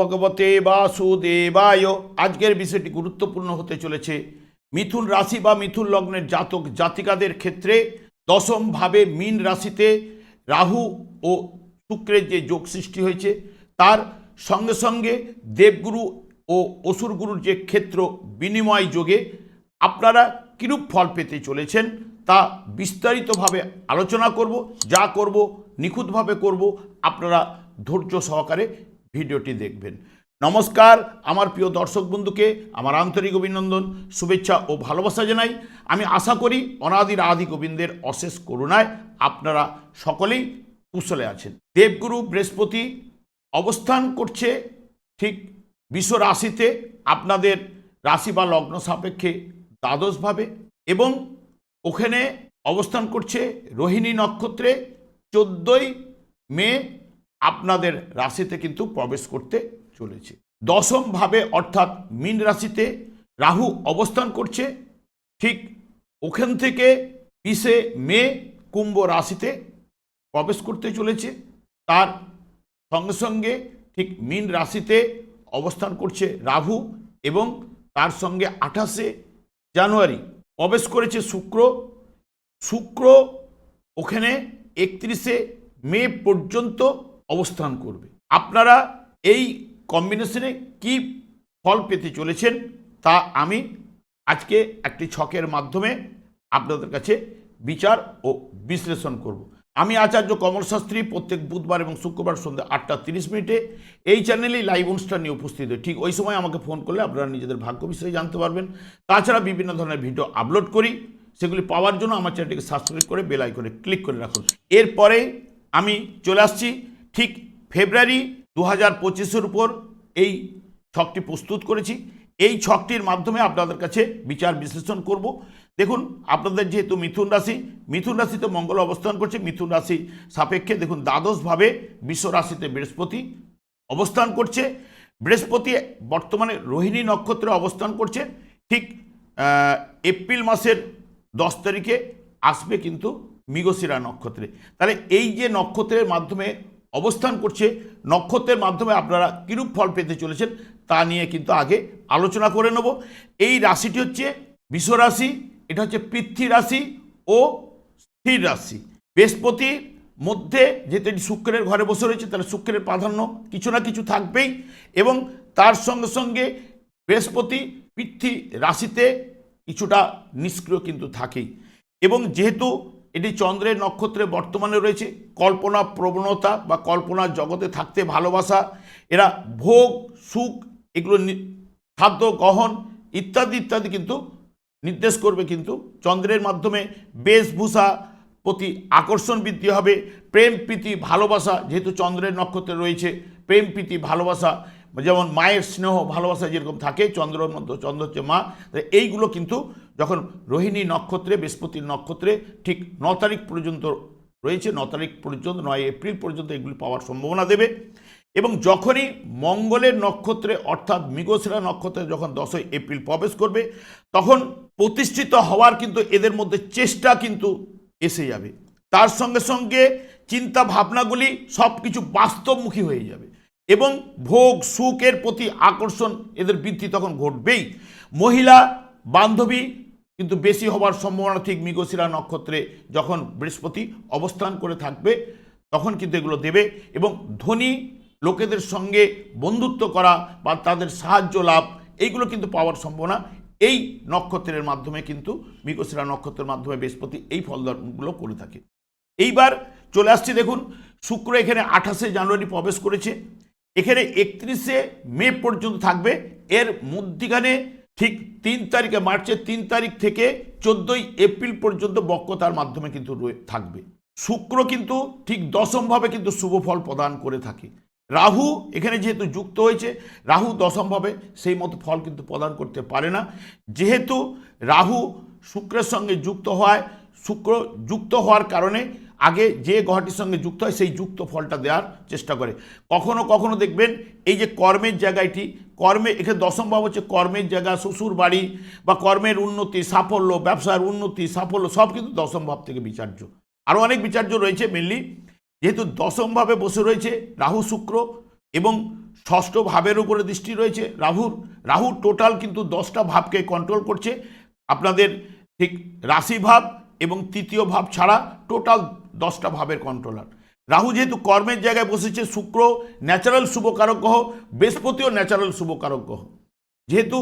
ভগবতে বাসুদেবায়। আজকের বিষয়টি গুরুত্বপূর্ণ হতে চলেছে। মিথুন রাশি বা মিথুন লগ্নের জাতক জাতিকাদের ক্ষেত্রে দশম ভাবে মীন রাশিতে রাহু ও শুক্রের যে যোগ সৃষ্টি হয়েছে, তার সঙ্গে সঙ্গে দেবগুরু ও অসুরগুরুর যে ক্ষেত্র বিনিময় যোগে আপনারা কিরূপ ফল পেতে চলেছেন তা বিস্তারিতভাবে আলোচনা করব, যা করব, নিখুঁতভাবে করব, আপনারা ধৈর্য সহকারে ভিডিওটি দেখবেন। নমস্কার, আমার প্রিয় দর্শক বন্ধুকে, আমার আন্তরিক অভিনন্দন, শুভেচ্ছা ও ভালোবাসা জানাই। আমি আশা করি অনাদির আদি গোবিন্দের অশেষ করুণায় আপনারা সকলেই কুশলে আছেন। দেবগুরু বৃহস্পতি অবস্থান করছে ঠিক বিশ্ব রাশিতে, আপনাদের রাশি বা লগ্ন সাপেক্ষে দ্বাদশভাবে এবং ওখানে অবস্থান করছে রোহিণী নক্ষত্রে চোদ্দই মে আপনাদের রাশিতে কিন্তু প্রবেশ করতে চলেছে। দশম ভাবে অর্থাৎ মীন রাশিতে রাহু অবস্থান করছে। ঠিক ওখান থেকে বিশে মে কুম্ভ রাশিতে প্রবেশ করতে চলেছে। তার সঙ্গে সঙ্গে ঠিক মীন রাশিতে অবস্থান করছে রাহু এবং তার সঙ্গে আঠাশে জানুয়ারি প্রবেশ করেছে শুক্র। শুক্র ওখানে একত্রিশে মে পর্যন্ত অবস্থান করবে। আপনারা এই কম্বিনেশনে কি ফল পেতে চলেছেন তা আমি আজকে একটি ছকের মাধ্যমে আপনাদের কাছে বিচার ও বিশ্লেষণ করব। আমি আচার্য কমল শাস্ত্রী প্রত্যেক বুধবার এবং শুক্রবার সন্ধ্যা আটটা তিরিশ মিনিটে এই চ্যানেলেই লাইভ অনুষ্ঠান নিয়ে উপস্থিত হই। ঠিক ওই সময় আমাকে ফোন করলে আপনারা নিজেদের ভাগ্য বিষয়ে জানতে পারবেন। তাছাড়া বিভিন্ন ধরনের ভিডিও আপলোড করি। সেগুলি পাওয়ার জন্য আমার চ্যানেলটিকে সাবস্ক্রাইব করে বেল আইকনে ক্লিক করে রাখুন। এরপরে আমি চলে আসছি ঠিক ফেব্রুয়ারি দু হাজার পঁচিশের উপর এই ছকটি প্রস্তুত করেছি। এই ছকটির মাধ্যমে আপনাদের কাছে বিচার বিশ্লেষণ করব। দেখুন, আপনাদের যেহেতু মিথুন রাশি, মিথুন রাশিতে মঙ্গল অবস্থান করছে। মিথুন রাশি সাপেক্ষে দেখুন, দ্বাদশভাবে বিশ্ব রাশিতে বৃহস্পতি অবস্থান করছে। বৃহস্পতি বর্তমানে রোহিণী নক্ষত্রে অবস্থান করছে। ঠিক এপ্রিল মাসের দশ তারিখে আসবে কিন্তু মৃগশিরা নক্ষত্রে। তাহলে এই যে নক্ষত্রের মাধ্যমে অবস্থান করছে। নক্ষত্রের মাধ্যমে আপনারা কিরূপ ফল পেতে চলেছেন তা নিয়ে কিন্তু আগে আলোচনা করে নেব। এই রাশিটি হচ্ছে বিশ্ব রাশি, এটা হচ্ছে পৃথ্বী রাশি ও স্থির রাশি। বৃহস্পতির মধ্যে যেহেতু এটি শুক্রের ঘরে বসে রয়েছে, তাহলে শুক্রের প্রাধান্য কিছু না কিছু থাকবেই এবং তার সঙ্গে সঙ্গে বৃহস্পতি পৃথ্বী রাশিতে কিছুটা নিষ্ক্রিয় কিন্তু থাকেই। এবং যেহেতু এটি চন্দ্রের নক্ষত্রে বর্তমানে রয়েছে। কল্পনা প্রবণতা বা কল্পনার জগতে থাকতে ভালোবাসা, এরা ভোগ, সুখ, এগুলো খাদ্য, গহন ইত্যাদি ইত্যাদি কিন্তু নির্দেশ করবে কিন্তু চন্দ্রের মাধ্যমে বেশভূষা প্রতি আকর্ষণ বৃদ্ধি হবে। প্রেম, প্রীতি, ভালোবাসা যেহেতু চন্দ্রের নক্ষত্রে রয়েছে, প্রেম, প্রীতি, ভালোবাসা যেমন মায়ের স্নেহ ভালোবাসা যেরকম থাকে চন্দ্রের মধ্যে, চন্দ্র হচ্ছে মা এইগুলো কিন্তু যখন রোহিণী নক্ষত্রে বৃহস্পতির নক্ষত্রে ঠিক ন তারিখ পর্যন্ত রয়েছে, ন তারিখ পর্যন্ত, নয় এপ্রিল পর্যন্ত এগুলি পাওয়ার সম্ভাবনা দেবে। এবং যখনই মঙ্গলের নক্ষত্রে, অর্থাৎ মৃগশিরা নক্ষত্রে যখন দশই এপ্রিল প্রবেশ করবে, তখন প্রতিষ্ঠিত হওয়ার কিন্তু এদের মধ্যে চেষ্টা কিন্তু এসে যাবে। তার সঙ্গে সঙ্গে চিন্তা ভাবনাগুলি সব কিছু বাস্তবমুখী হয়ে যাবে। এবং ভোগ সুখের প্রতি আকর্ষণ এদের বৃদ্ধি তখন ঘটবেই। মহিলা, বান্ধবী কিন্তু বেশি হওয়ার সম্ভাবনা ঠিক মৃগশিরা নক্ষত্রে যখন বৃহস্পতি অবস্থান করে থাকবে, তখন কিন্তু এগুলো দেবে এবং ধনী লোকেদের সঙ্গে বন্ধুত্ব করা বা তাদের সাহায্য লাভ, এইগুলো কিন্তু পাওয়ার সম্ভাবনা এই নক্ষত্রের মাধ্যমে কিন্তু মৃগশিরা নক্ষত্রের মাধ্যমে বৃহস্পতি এই ফলগুলো করে থাকে। এইবার চলে আসছি দেখুন, শুক্র এখানে আঠাশে জানুয়ারি প্রবেশ করেছে। এখানে একত্রিশে মে পর্যন্ত থাকবে। এর মধ্যিখানে ঠিক তিন তারিখে, মার্চের তিন তারিখ থেকে চোদ্দই এপ্রিল পর্যন্ত বক্রতার মাধ্যমে কিন্তু থাকবে। শুক্র কিন্তু ঠিক দশমভাবে কিন্তু শুভ ফল প্রদান করে থাকে। রাহু এখানে যেহেতু যুক্ত হয়েছে, রাহু দশমভাবে সেই মতো ফল কিন্তু প্রদান করতে পারে না। যেহেতু রাহু শুক্রের সঙ্গে যুক্ত হওয়ায় শুক্র যুক্ত হওয়ার কারণে আগে যে গ্রহটির সঙ্গে যুক্ত হয়, সেই যুক্ত ফলটা দেওয়ার চেষ্টা করে। কখনো কখনো দেখবেন, এই যে কর্মের জায়গাটি, কর্মে, এখানে দশম ভাব হচ্ছে কর্মের জায়গা, শ্বশুর বাড়ি বা কর্মের উন্নতি, সাফল্য, ব্যবসার উন্নতি, সাফল্য, সব কিন্তু দশম ভাব থেকে বিচার্য। আরও অনেক বিচার্য রয়েছে মেনলি যেহেতু দশমভাবে বসে রয়েছে রাহু, শুক্র এবং ষষ্ঠ ভাবের উপরে দৃষ্টি রয়েছে রাহুর। রাহু টোটাল কিন্তু দশটা ভাবকে কন্ট্রোল করছে। আপনাদের ঠিক রাশি ভাব এবং তৃতীয় ভাব ছাড়া টোটাল দশটা ভাবের কন্ট্রোলার রাহু যেহেতু কর্মের জায়গায় বসেছে, শুক্র ন্যাচারাল শুভকারক গ্রহ, বৃহস্পতিও ন্যাচারাল শুভকারক গ্রহ। যেহেতু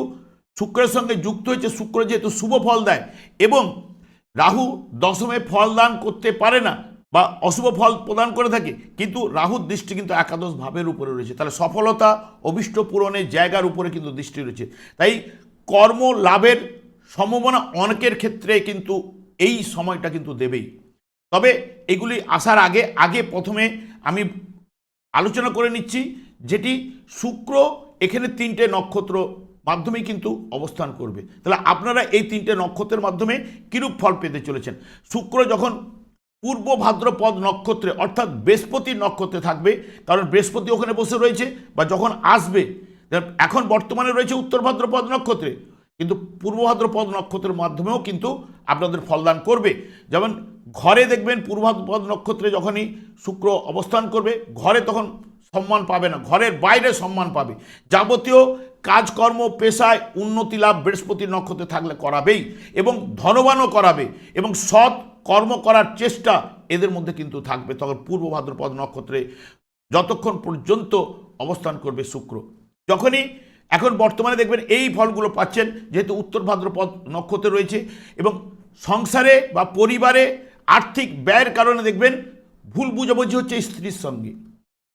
শুক্রের সঙ্গে যুক্ত হয়েছে, শুক্র যেহেতু শুভ ফল দেয়, এবং রাহু দশমে ফল দান করতে পারে না বা অশুভ ফল প্রদান করে থাকে, কিন্তু রাহুর দৃষ্টি কিন্তু একাদশ ভাবের উপরে রয়েছে। তাহলে সফলতা, অভিষ্ট পূরণের জায়গার উপরে কিন্তু দৃষ্টি রয়েছে। তাই কর্ম লাভের সম্ভাবনা অনেকের ক্ষেত্রে কিন্তু এই সময়টা কিন্তু দেবেই। তবে এগুলি আসার আগে আগে প্রথমে আমি আলোচনা করে নিচ্ছি যেটি শুক্র এখানে তিনটে নক্ষত্র মাধ্যমেই কিন্তু অবস্থান করবে। তাহলে আপনারা এই তিনটে নক্ষত্রের মাধ্যমে কিরূপ ফল পেতে চলেছেন? শুক্র যখন পূর্ব ভাদ্রপদ নক্ষত্রে, অর্থাৎ বৃহস্পতি নক্ষত্রে থাকবে, কারণ বৃহস্পতি ওখানে বসে রয়েছে বা যখন আসবে, এখন বর্তমানে রয়েছে উত্তর ভাদ্রপদ নক্ষত্রে। কিন্তু পূর্ব ভাদ্রপদ নক্ষত্রের মাধ্যমেও কিন্তু আপনাদের ফলদান করবে। যেমন ঘরে দেখবেন পূর্ব ভাদ্রপদ নক্ষত্রে যখনই শুক্র অবস্থান করবে, ঘরে তখন সম্মান পাবে না, ঘরের বাইরে সম্মান পাবে। যাবতীয় কাজকর্ম, পেশায় উন্নতি লাভ বৃহস্পতি নক্ষত্রে থাকলে করাবেই এবং ধনবানও করাবে এবং সৎ কর্ম করার চেষ্টা এদের মধ্যে কিন্তু থাকবে। তখন পূর্ব ভাদ্রপদ নক্ষত্রে যতক্ষণ পর্যন্ত অবস্থান করবে শুক্র, যখনই এখন বর্তমানে দেখবেন এই ফলগুলো পাচ্ছেন, যেহেতু উত্তর ভাদ্রপদ নক্ষত্রে রয়েছে, এবং সংসারে বা পরিবারে আর্থিক ব্যয়ের কারণে দেখবেন ভুল বুঝাবুঝি হচ্ছে স্ত্রীর সঙ্গে।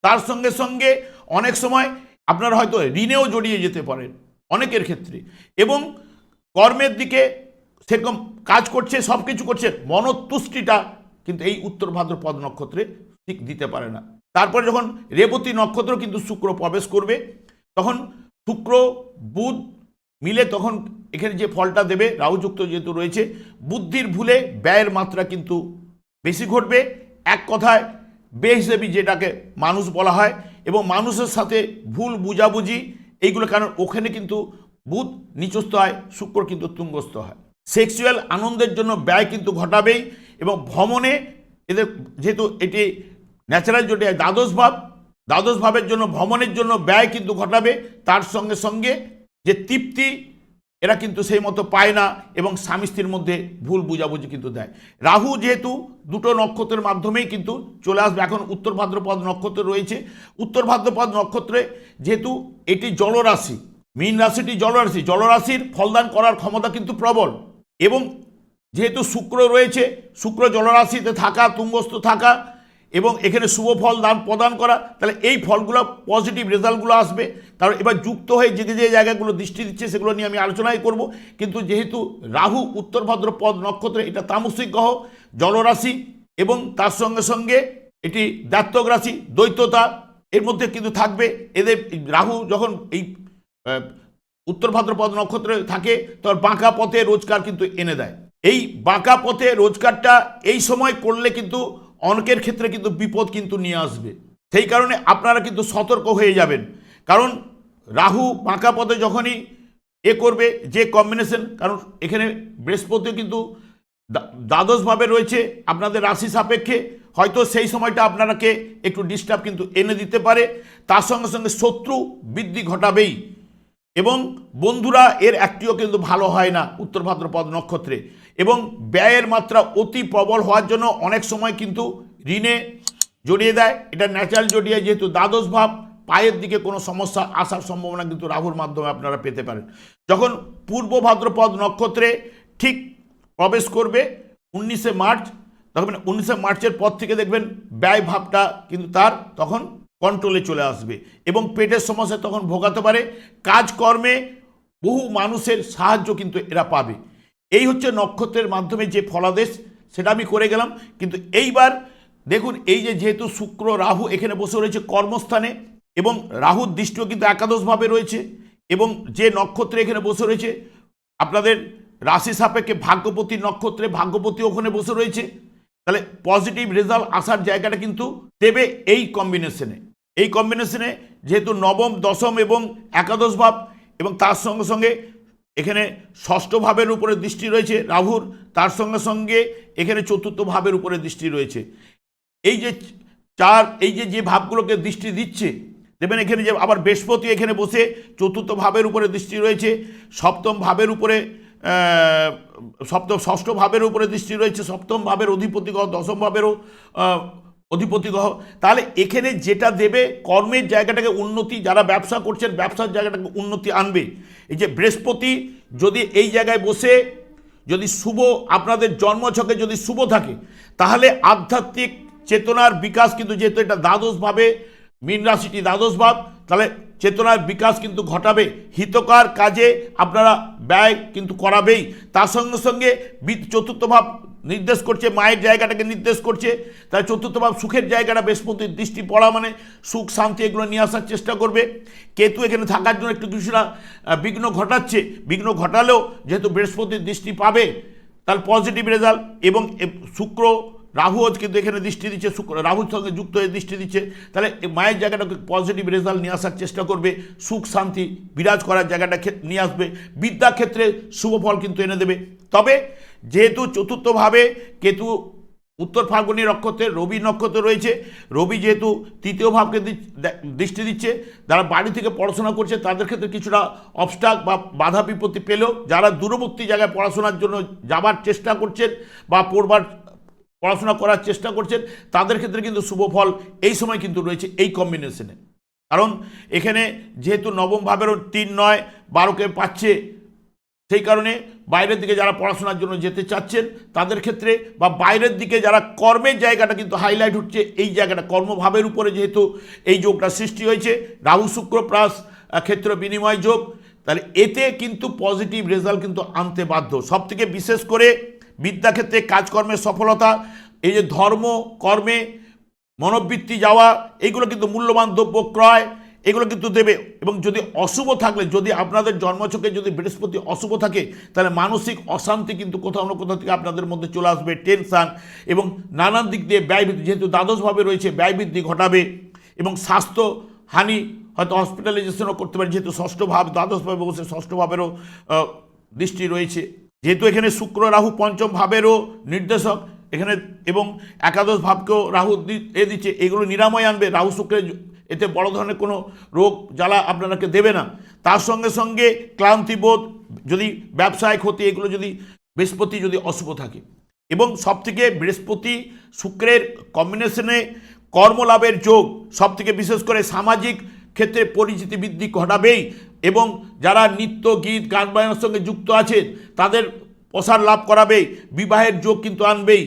তার সঙ্গে সঙ্গে অনেক সময় আপনারা হয়তো ঋণেও জড়িয়ে যেতে পারেন অনেকের ক্ষেত্রে, এবং কর্মের দিকে সেরকম কাজ করছে সব কিছু করছে, মনতুষ্টিটা কিন্তু এই উত্তর ভাদ্রপদ নক্ষত্রে ঠিক দিতে পারে না। তারপরে যখন রেবতী নক্ষত্র কিন্তু শুক্র প্রবেশ করবে, তখন শুক্র, বুধ মিলে তখন এখানে যে ফলটা দেবে, রাহুযুক্ত যেহেতু রয়েছে, বুদ্ধির ভুলে ব্যয়ের মাত্রা কিন্তু বেশি ঘটবে। এক কথায় বে বেহিসেবি যেটাকে মানুষ বলা হয় এবং মানুষের সাথে ভুল বুঝাবুঝি, এইগুলো কারণ ওখানে কিন্তু বুধ নিচস্থ হয়, শুক্র কিন্তু তুঙ্গস্থ হয়। সেক্সুয়াল আনন্দের জন্য ব্যয় কিন্তু ঘটাবেই এবং ভ্রমণে এদের যেহেতু এটি ন্যাচারাল জোটে দ্বাদশ ভাব দ্বাদশ ভাবের জন্য, ভ্রমণের জন্য ব্যয় কিন্তু ঘটাবে। তার সঙ্গে সঙ্গে যে তৃপ্তি, এরা কিন্তু সেই মতো পায় না এবং স্বামী স্ত্রীর মধ্যে ভুল বুঝাবুঝি কিন্তু দেয়। রাহু যেহেতু দুটো নক্ষত্রের মাধ্যমেই কিন্তু চলে আসবে, এখন উত্তর ভাদ্রপদ নক্ষত্র রয়েছে। উত্তর ভাদ্রপদ নক্ষত্রে যেহেতু এটি জলরাশি, মীন রাশিটি জলরাশি, জলরাশির ফলদান করার ক্ষমতা কিন্তু প্রবল এবং যেহেতু শুক্র রয়েছে, শুক্র জলরাশিতে থাকা, তুঙ্গস্থ থাকা এবং এখানে শুভ ফল দান প্রদান করা, তাহলে এই ফলগুলো পজিটিভ রেজাল্টগুলো আসবে। কারণ এবার যুক্ত হয়ে যে যে জায়গাগুলো দৃষ্টি দিচ্ছে সেগুলো নিয়ে আমি আলোচনাই করব। কিন্তু যেহেতু রাহু, উত্তর ভাদ্রপদ নক্ষত্রে এটা তামসিক গ্রহ, জলরাশি এবং তার সঙ্গে সঙ্গে এটি দাত্তক রাশি, দ্বৈততা, এর মধ্যে কিন্তু থাকবে। এদের রাহু যখন এই উত্তর ভাদ্রপদ নক্ষত্রে থাকে, তখন বাঁকা পথে রোজগার কিন্তু এনে দেয়। এই বাঁকা পথে রোজগারটা এই সময় করলে কিন্তু অনেকের ক্ষেত্রে কিন্তু বিপদ কিন্তু নিয়ে আসবে। সেই কারণে আপনারা কিন্তু সতর্ক হয়ে যাবেন। কারণ রাহু বাঁকা পথে যখনই এ করবে, যে কম্বিনেশন কারণ এখানে বৃহস্পতি কিন্তু দ্বা- দ্বাদশভাবে রয়েছে আপনাদের রাশি সাপেক্ষে। হয়তো সেই সময়টা আপনারাকে একটু ডিস্টার্ব কিন্তু এনে দিতে পারে। তার সঙ্গে সঙ্গে শত্রু বৃদ্ধি ঘটাবেই। এবং বন্ধুরা, এর একটিও কিন্তু ভালো হয় না উত্তর ভাদ্রপদ নক্ষত্রে। এবং ব্যয়ের মাত্রা অতি প্রবল হওয়ার জন্য অনেক সময় কিন্তু ঋণে জড়িয়ে দেয়। এটা ন্যাচারাল জড়িয়ে যেহেতু দ্বাদশ ভাব, পায়ের দিকে কোনো সমস্যা আসার সম্ভাবনা কিন্তু রাহুর মাধ্যমে আপনারা পেতে পারেন। যখন পূর্ব ভাদ্রপদ নক্ষত্রে ঠিক প্রবেশ করবে উনিশে মার্চ, তখন উনিশে মার্চের পর থেকে দেখবেন ব্যয় ভাবটা কিন্তু তার তখন কন্ট্রোলে চলে আসবে এবং পেটের সমস্যা তখন ভোগাতে পারে। কাজকর্মে বহু মানুষের সাহায্য কিন্তু এরা পাবে। এই হচ্ছে নক্ষত্রের মাধ্যমে যে ফলাদেশ, সেটা আমি করে গেলাম। কিন্তু এইবার দেখুন, এই যে যেহেতু শুক্র, রাহু এখানে বসে রয়েছে কর্মস্থানে, এবং রাহুর দৃষ্টিও কিন্তু একাদশভাবে রয়েছে, এবং যে নক্ষত্রে এখানে বসে রয়েছে, আপনাদের রাশি সাপেক্ষে ভাগ্যপতি নক্ষত্রে ভাগ্যপতি ওখানে বসে রয়েছে। তাহলে পজিটিভ রেজাল্ট আসার জায়গাটা কিন্তু দেবে এই কম্বিনেশনে এই কম্বিনেশনে যেহেতু নবম, দশম এবং একাদশ ভাব, এবং তার সঙ্গে সঙ্গে এখানে ষষ্ঠ ভাবের উপরে দৃষ্টি রয়েছে রাহুর, তার সঙ্গে সঙ্গে এখানে চতুর্থ ভাবের উপরে দৃষ্টি রয়েছে। এই যে চার, এই যে যে ভাবগুলোকে দৃষ্টি দিচ্ছে, দেখবেন এখানে যে আবার বৃহস্পতি এখানে বসে চতুর্থ ভাবের উপরে দৃষ্টি রয়েছে, সপ্তম ভাবের উপরে সপ্তম, ষষ্ঠ ভাবের উপরে দৃষ্টি রয়েছে, সপ্তম ভাবের অধিপতি দশম ভাবেরও আহ, অধিপতি গ্রহ তাহলে এখানে যেটা দেবে কর্মের জায়গাটাকে উন্নতি যারা ব্যবসা করছেন ব্যবসার জায়গাটাকে উন্নতি আনবে। এই যে বৃহস্পতি যদি এই জায়গায় বসে যদি শুভ আপনাদের জন্মছকে যদি শুভ থাকে তাহলে আধ্যাত্মিক চেতনার বিকাশ কিন্তু যেহেতু এটা দ্বাদশভাবে মীন রাশিটি দ্বাদশভাব তাহলে চেতনার বিকাশ কিন্তু ঘটাবে, হিতকার কাজে আপনারা ব্যয় কিন্তু করাবেই। তার সঙ্গে সঙ্গে চতুর্থ ভাব নির্দেশ করছে, মায়ের জায়গাটাকে নির্দেশ করছে। তাই চতুর্থ ভাব সুখের জায়গাটা বৃহস্পতির দৃষ্টি পড়া মানে সুখ, শান্তি এগুলো নিয়ে আসার চেষ্টা করবে। কেতু এখানে থাকার জন্য একটু কিছুটা বিঘ্ন ঘটাচ্ছে। বিঘ্ন ঘটালেও যেহেতু বৃহস্পতির দৃষ্টি পাবে, তার পজিটিভ রেজাল্ট এবং এ- শুক্র রাহুও কিন্তু এখানে দৃষ্টি দিচ্ছে, শুক্র রাহুর সঙ্গে যুক্ত হয়ে দৃষ্টি দিচ্ছে। তাহলে মায়ের জায়গাটাকে পজিটিভ রেজাল্ট নিয়ে আসার চেষ্টা করবে, সুখ শান্তি বিরাজ করার জায়গাটা নিয়ে আসবে বিদ্যা ক্ষেত্রে শুভ ফল কিন্তু এনে দেবে। তবে যেহেতু চতুর্থভাবে কেতু উত্তর ফাল্গুনী নক্ষত্রে, রবি নক্ষত্র রয়েছে, রবি যেহেতু তৃতীয় ভাবকে দৃষ্টি দিচ্ছে, যারা বাড়ি থেকে পড়াশোনা করছে, তাদের ক্ষেত্রে কিছুটা অবস্টাক বা বাধা বিপত্তি পেলেও, যারা দূরবর্তী জায়গায় পড়াশোনার জন্য যাবার চেষ্টা করছেন বা পড়বার পড়াশোনা করার চেষ্টা করছেন, তাদের ক্ষেত্রে কিন্তু শুভ ফল এই সময় কিন্তু রয়েছে এই কম্বিনেশনে কারণ এখানে যেহেতু নবম ভাবেরও তিন নয়, বারোকে পাচ্ছে, সেই কারণে বাইরের দিকে যারা পড়াশোনার জন্য যেতে চাচ্ছেন, তাদের ক্ষেত্রে বা বাইরের দিকে যারা কর্মের জায়গাটা কিন্তু হাইলাইট হচ্ছে, এই জায়গাটা কর্মভাবের উপরে যেহেতু এই যোগটা সৃষ্টি হয়েছে, রাহু, শুক্র প্লাস ক্ষেত্র বিনিময় যোগ, তাহলে এতে কিন্তু পজিটিভ রেজাল্ট কিন্তু আনতে বাধ্য। সব থেকে বিশেষ করে বিদ্যাক্ষেত্রে কাজকর্মের সফলতা এই যে ধর্ম কর্মে মনোবৃত্তি যাওয়া এগুলো কিন্তু মূল্যবান দ্রব্য ক্রয় এগুলো কিন্তু দেবে। এবং যদি অশুভ থাকলে যদি আপনাদের জন্মছকে যদি বৃহস্পতি অশুভ থাকে তাহলে মানসিক অশান্তি কিন্তু কোথাও না কোথাও থেকে আপনাদের মধ্যে চলে আসবে টেনশান এবং নানান দিক দিয়ে ব্যয় বৃদ্ধি যেহেতু দ্বাদশভাবে রয়েছে ব্যয় বৃদ্ধি ঘটাবে এবং স্বাস্থ্য হানি হয়তো হসপিটালাইজেশনও করতে পারে যেহেতু ষষ্ঠ ভাব দ্বাদশভাবে বসে ষষ্ঠ ভাবেরও আহ, দৃষ্টি রয়েছে। যেহেতু এখানে শুক্র, রাহু পঞ্চম ভাবেরও নির্দেশক, এখানে এবং একাদশ ভাবকেও রাহু এ দিচ্ছে, এগুলো নিরাময় আনবে। রাহু শুক্রের এতে বড় ধরনের কোনো রোগ, জ্বালা আপনারাকে দেবে না। তার সঙ্গে সঙ্গে ক্লান্তিবোধ যদি ব্যবসায় ক্ষতি, এগুলো যদি বৃহস্পতি যদি অশুভ থাকে। এবং সবথেকে বৃহস্পতি শুক্রের কম্বিনেশনে কর্মলাভের যোগ, সবথেকে বিশেষ করে সামাজিক ক্ষেত্রে পরিচিতি বৃদ্ধি ঘটাবেই এবং যারা নৃত্য, গীত, গান বাজনার সঙ্গে যুক্ত আছেন, তাদের প্রসার লাভ করাবেই, বিবাহের যোগ কিন্তু আনবেই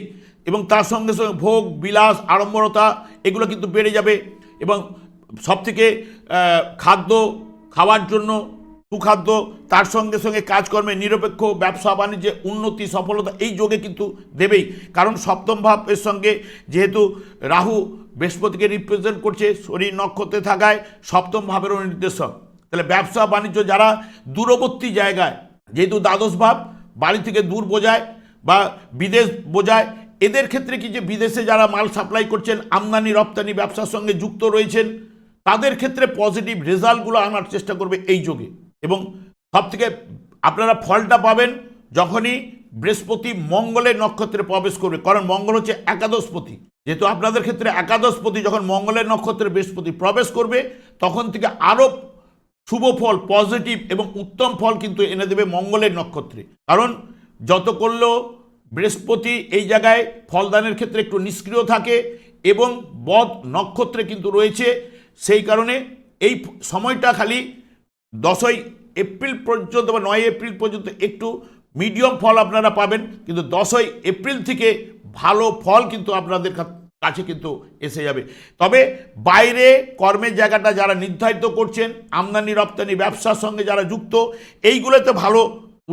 এবং তার সঙ্গে সঙ্গে ভোগ, বিলাস, আড়ম্বরতা এগুলো কিন্তু বেড়ে যাবে এবং সবথেকে খাদ্য খাওয়ার জন্য সুখাদ্য, তার সঙ্গে সঙ্গে কাজকর্মে নিরপেক্ষ, ব্যবসা, বাণিজ্যে উন্নতি, সফলতা এই যোগে কিন্তু দেবেই। কারণ সপ্তম ভাবের সঙ্গে যেহেতু রাহু বৃহস্পতিকে রিপ্রেজেন্ট করছে শরীর নক্ষত্রে থাকায় সপ্তম ভাবেরও নির্দেশক তাহলে ব্যবসা বাণিজ্য যারা দূরবর্তী জায়গায়, যেহেতু দ্বাদশ ভাব, বাড়ি থেকে দূর বোঝায় বা বিদেশ বোঝায়, এদের ক্ষেত্রে কি যে বিদেশে যারা মাল সাপ্লাই করছেন, আমদানি, রপ্তানি, ব্যবসার সঙ্গে যুক্ত রয়েছেন, তাদের ক্ষেত্রে পজিটিভ রেজাল্টগুলো আনার চেষ্টা করবে এই যোগে। এবং সব থেকে আপনারা ফলটা পাবেন যখনই বৃহস্পতি মঙ্গলের নক্ষত্রে প্রবেশ করবে। কারণ মঙ্গল হচ্ছে একাদশপতি। যেহেতু আপনাদের ক্ষেত্রে একাদশপতি যখন মঙ্গলের নক্ষত্রে বৃহস্পতি প্রবেশ করবে, তখন থেকে আরও শুভ ফল, পজিটিভ এবং উত্তম ফল কিন্তু এনে দেবে মঙ্গলের নক্ষত্রে। কারণ যত করলেও বৃহস্পতি এই জায়গায় ফলদানের ক্ষেত্রে একটু নিষ্ক্রিয় থাকে এবং বদ নক্ষত্রে কিন্তু রয়েছে। সেই কারণে এই সময়টা খালি দশই এপ্রিল পর্যন্ত বা নয় এপ্রিল পর্যন্ত একটু মিডিয়াম ফল আপনারা পাবেন, কিন্তু দশই এপ্রিল থেকে ভালো ফল কিন্তু আপনাদের কাছে কিন্তু এসে যাবে। তবে বাইরে কর্মের জায়গাটা যারা নির্ধারিত করছেন, আমদানি, রপ্তানি, ব্যবসার সঙ্গে যারা যুক্ত, এইগুলোতে ভালো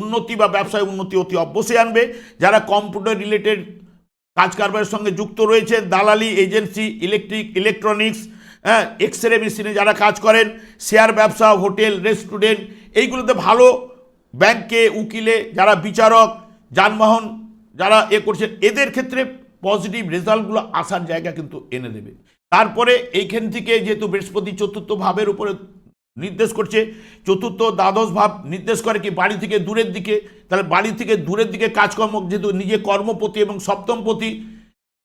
উন্নতি বা ব্যবসায় উন্নতি অতি অবশ্যই আনবে। যারা কম্পিউটার রিলেটেড কাজ কারবারের সঙ্গে যুক্ত রয়েছে দালালি, এজেন্সি, ইলেকট্রিক, ইলেকট্রনিক্স হ্যাঁ এক্স রে মেশিনে যারা কাজ করেন, শেয়ার ব্যবসা, হোটেল, রেস্টুরেন্ট, এইগুলোতে ভালো ব্যাংকে, উকিলে, যারা বিচারক, যানবাহন যারা এ করছেন এদের ক্ষেত্রে পজিটিভ রেজাল্টগুলো আসার জায়গা কিন্তু এনে দেবে। তারপরে এইখান থেকে যেহেতু বৃহস্পতি চতুর্থ ভাবের উপরে নির্দেশ করছে, চতুর্থ দ্বাদশ ভাব নির্দেশ করে কি বাড়ি থেকে দূরের দিকে, তাহলে বাড়ি থেকে দূরের দিকে কাজকর্ম যেহেতু নিজে কর্মপতি এবং সপ্তমপতি,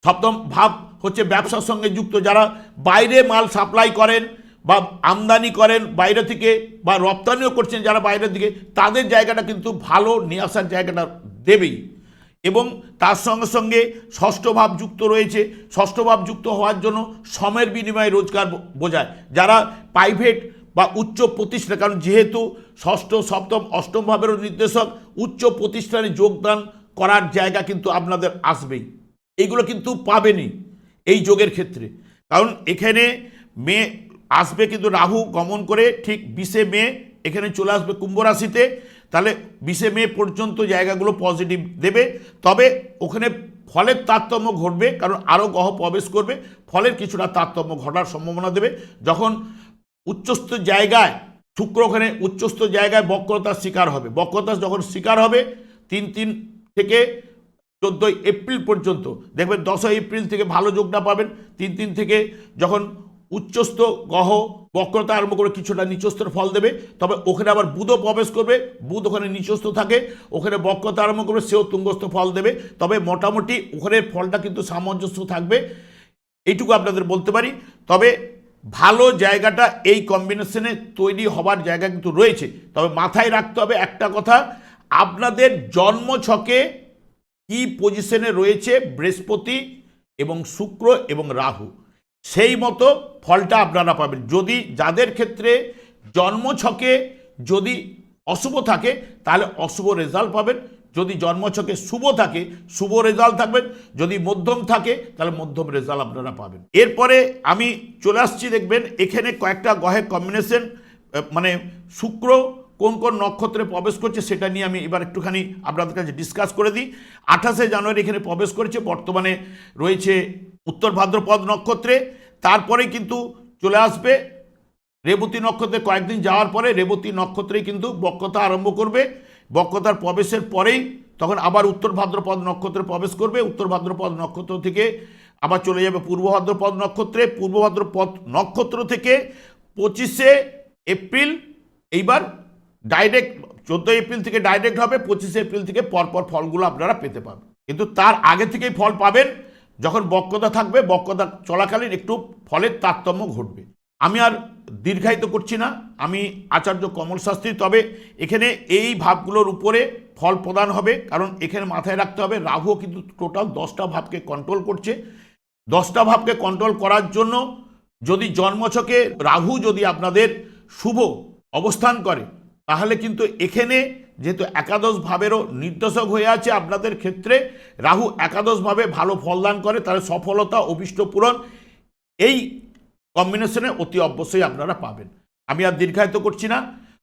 সপ্তম ভাব হচ্ছে ব্যবসার সঙ্গে যুক্ত, যারা বাইরে মাল সাপ্লাই করেন বা আমদানি করেন বাইরে থেকে বা রপ্তানিও করছেন যারা বাইরের দিকে তাদের জায়গাটা কিন্তু ভালো নিয়ে আসার জায়গাটা দেবেই। এবং তার সঙ্গে সঙ্গে ষষ্ঠ ভাব যুক্ত রয়েছে। ষষ্ঠ ভাব যুক্ত হওয়ার জন্য সমের বিনিময়ে রোজগার বোঝায়। যারা প্রাইভেট বা উচ্চ প্রতিষ্ঠান, কারণ যেহেতু ষষ্ঠ, সপ্তম, অষ্টম ভাবেরও নির্দেশক, উচ্চ প্রতিষ্ঠানে যোগদান করার জায়গা কিন্তু আপনাদের আসবেই। এইগুলো কিন্তু পাবেনই এই যোগের ক্ষেত্রে। কারণ এখানে মে আসবে কিন্তু রাহু গমন করে ঠিক বিশে মে, এখানে চলে আসবে কুম্ভ রাশিতে। তাহলে বিশে মে পর্যন্ত জায়গাগুলো পজিটিভ দেবে। তবে ওখানে ফলের তারতম্য ঘটবে, কারণ আরও গ্রহ প্রবেশ করবে। ফলের কিছুটা তারতম্য ঘটার সম্ভাবনা দেবে। যখন উচ্চস্থ জায়গায়, শুক্র ওখানে উচ্চস্থ জায়গায় বক্রতার শিকার হবে। বক্রতা যখন শিকার হবে, তিন তিন থেকে চোদ্দোই এপ্রিল পর্যন্ত, দেখবেন দশই এপ্রিল থেকে ভালো যোগটা পাবেন। তিন তিন থেকে যখন উচ্চস্থ গ্রহ বক্রতা আরম্ভ করে কিছুটা নিচস্থর ফল দেবে। তবে ওখানে আবার বুধও প্রবেশ করবে। বুধ ওখানে নিচস্থ থাকে। ওখানে বক্রতা আরম্ভ করবে, সেও তুঙ্গস্থ ফল দেবে। তবে মোটামুটি ওখানের ফলটা কিন্তু সামঞ্জস্য থাকবে। এইটুকু আপনাদের বলতে পারি। তবে ভালো জায়গাটা এই কম্বিনেশনে তৈরি হবার জায়গা কিন্তু রয়েছে। তবে মাথায় রাখতে হবে একটা কথা। আপনাদের জন্ম ছকে কি পজিশনে রয়েছে বৃহস্পতি এবং শুক্র এবং রাহু? সেই মতো ফলটা আপনারা পাবেন। যদি যাদের ক্ষেত্রে জন্মছকে যদি অশুভ থাকে, তাহলে অশুভ রেজাল্ট পাবেন। যদি জন্মছকে শুভ থাকে, শুভ রেজাল্ট থাকবেন। যদি মধ্যম থাকে, তাহলে মধ্যম রেজাল্ট আপনারা পাবেন। এরপরে আমি চলে আসছি, দেখবেন এখানে কয়েকটা গ্রহের কম্বিনেশন মানে শুক্র কোন কোন নক্ষত্রে প্রবেশ করছে সেটা নিয়ে আমি এবার একটুখানি আপনাদের কাছে ডিসকাস করে দিই। আঠাশে জানুয়ারি এখানে প্রবেশ করেছে, বর্তমানে রয়েছে উত্তর ভাদ্রপদ নক্ষত্রে। তারপরে কিন্তু চলে আসবে রেবতী নক্ষত্রে। কয়েকদিন যাওয়ার পরে রেবতী নক্ষত্রেই কিন্তু বক্রতা আরম্ভ করবে। বক্রতার প্রবেশের পরেই তখন আবার উত্তর ভাদ্রপদ নক্ষত্রে প্রবেশ করবে। উত্তর ভাদ্রপদ নক্ষত্র থেকে আবার চলে যাবে পূর্ব ভাদ্রপদ নক্ষত্রে। পূর্ব ভাদ্রপদ নক্ষত্র থেকে পঁচিশে এপ্রিল এইবার ডাইরেক্ট চোদ্দোই এপ্রিল থেকে ডাইরেক্ট হবে, পঁচিশে এপ্রিল থেকে পরপর ফলগুলো আপনারা পেতে পাবেন। কিন্তু তার আগে থেকেই ফল পাবেন, যখন বক্রতা থাকবে, বক্রতা চলাকালীন একটু ফলের তারতম্য ঘটবে। আমি আর দীর্ঘায়িত করছি না, আমি আচার্য কমল শাস্ত্রী, তবে এখানে এই ভাবগুলোর উপরে ফল প্রদান হবে, কারণ এখানে মাথায় রাখতে হবে, রাহুও কিন্তু টোটাল দশটা ভাবকে কন্ট্রোল করছে। দশটা ভাবকে কন্ট্রোল করার জন্য যদি জন্মছকে রাহু যদি আপনাদের শুভ অবস্থান করে তাহলে কিন্তু এখানে যেহেতু একাদশ ভাবেরও নির্দেশক হয়ে আছে আপনাদের ক্ষেত্রে, রাহু একাদশভাবে ভালো ফলদান করে, তাহলে সফলতা, অভিষ্ট পূরণ, এই কম্বিনেশনে অতি অবশ্যই আপনারা পাবেন। আমি আর দীর্ঘায়িত করছি না।